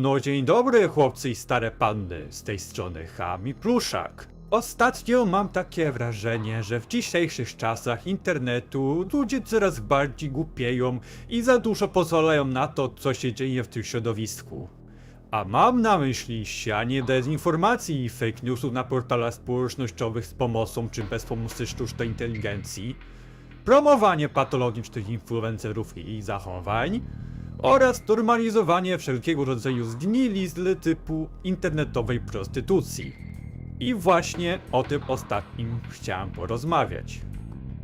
No dzień dobry chłopcy i stare panny, z tej strony Hami Pluszak. Ostatnio mam takie wrażenie, że w dzisiejszych czasach internetu ludzie coraz bardziej głupieją i za dużo pozwalają na to, co się dzieje w tym środowisku. A mam na myśli sianie dezinformacji i fake newsów na portalach społecznościowych z pomocą czy bez pomocy sztucznej inteligencji, promowanie patologicznych influencerów i ich zachowań oraz normalizowanie wszelkiego rodzaju zgnilizny typu internetowej prostytucji. I właśnie o tym ostatnim chciałem porozmawiać.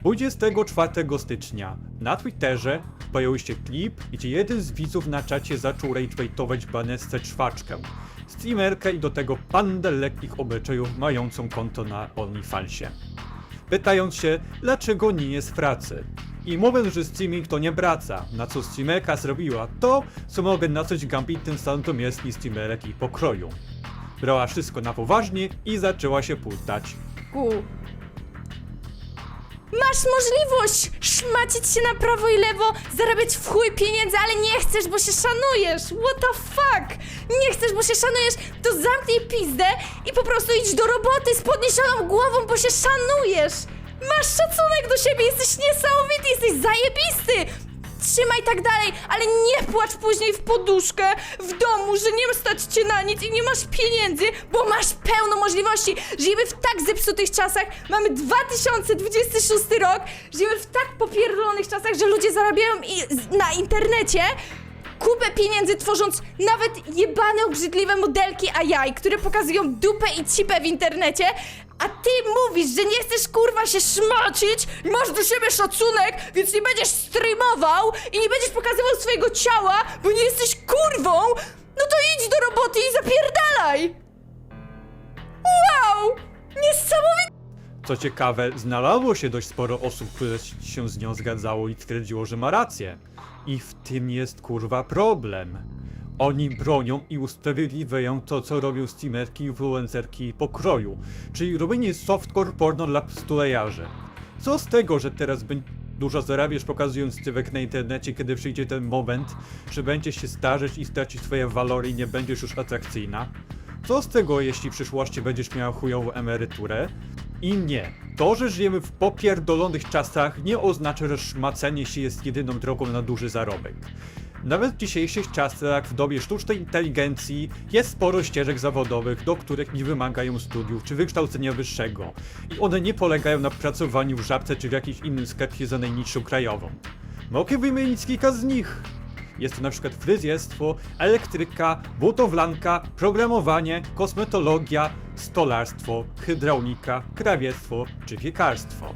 24 stycznia na Twitterze pojawił się klip, gdzie jeden z widzów na czacie zaczął ragebaitować Vanessę Czwaczkę, streamerkę i do tego pandę lekkich obyczajów mającą konto na OnlyFansie. Pytając się, dlaczego nie jest w pracy. I mówiąc, że streaming to nie praca, na co streamerka zrobiła to, co mogę nazwać gambitnym santomierskim streamerek i pokroju. Brała wszystko na poważnie i zaczęła się pultać. Ku. Masz możliwość szmacić się na prawo i lewo, zarabiać w chuj pieniędzy, ale nie chcesz, bo się szanujesz. What the fuck? Nie chcesz, bo się szanujesz, to zamknij pizdę i po prostu idź do roboty z podniesioną głową, bo się szanujesz. Masz szacunek do siebie, jesteś niesamowity, jesteś zajebisty. Trzymaj tak dalej, ale nie płacz później w poduszkę w domu, że nie stać cię na nic i nie masz pieniędzy, bo masz pełno możliwości. Żyjemy w tak zepsutych czasach, mamy 2026 rok, żyjemy w tak popierdolonych czasach, że ludzie zarabiają i na internecie kupę pieniędzy tworząc nawet jebane obrzydliwe modelki AI, które pokazują dupę i cipę w internecie, a ty mówisz, że nie chcesz kurwa się szmacić, masz do siebie szacunek, więc nie będziesz streamował i nie będziesz pokazywał swojego ciała, bo nie jesteś kurwą, Co ciekawe, znalazło się dość sporo osób, które się z nią zgadzało i twierdziło, że ma rację. I w tym jest kurwa problem. Oni bronią i usprawiedliwiają to, co robią streamerki, influencerki pokroju, czyli robienie softcore porno dla stulejarzy. Co z tego, że teraz bę- dużo zarabiasz pokazując cywek na internecie, kiedy przyjdzie ten moment, że będziesz się starzeć i stracić swoje walory i nie będziesz już atrakcyjna? Co z tego, jeśli w przyszłości będziesz miała chujową emeryturę? I nie, to, że żyjemy w popierdolonych czasach nie oznacza, że szmacenie się jest jedyną drogą na duży zarobek. Nawet w dzisiejszych czasach, w dobie sztucznej inteligencji, jest sporo ścieżek zawodowych, do których nie wymagają studiów czy wykształcenia wyższego. I one nie polegają na pracowaniu w żabce czy w jakimś innym sklepie za najniższą krajową. Mogę wymienić kilka z nich. Jest to na przykład fryzjerstwo, elektryka, budowlanka, programowanie, kosmetologia, stolarstwo, hydraulika, krawiectwo czy piekarstwo.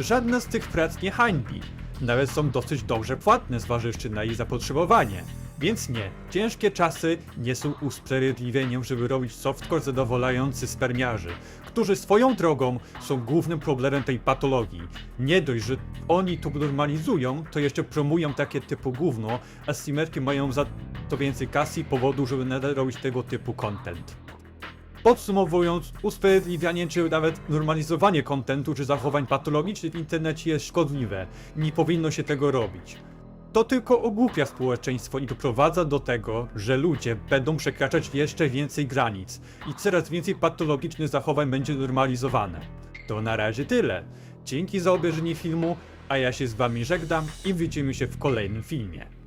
Żadna z tych prac nie hańbi. Nawet są dosyć dobrze płatne zważywszy na ich zapotrzebowanie. Więc nie, ciężkie czasy nie są usprawiedliwieniem, żeby robić softcore zadowalający spermiarzy, którzy swoją drogą są głównym problemem tej patologii. Nie dość, że oni to normalizują, to jeszcze promują takie typu gówno, a streamerki mają za to więcej kasy i powodu, żeby nadal robić tego typu content. Podsumowując, usprawiedliwianie czy nawet normalizowanie kontentu czy zachowań patologicznych w internecie jest szkodliwe. Nie powinno się tego robić. To tylko ogłupia społeczeństwo i doprowadza do tego, że ludzie będą przekraczać jeszcze więcej granic i coraz więcej patologicznych zachowań będzie normalizowane. To na razie tyle. Dzięki za obejrzenie filmu, a ja się z wami żegnam i widzimy się w kolejnym filmie.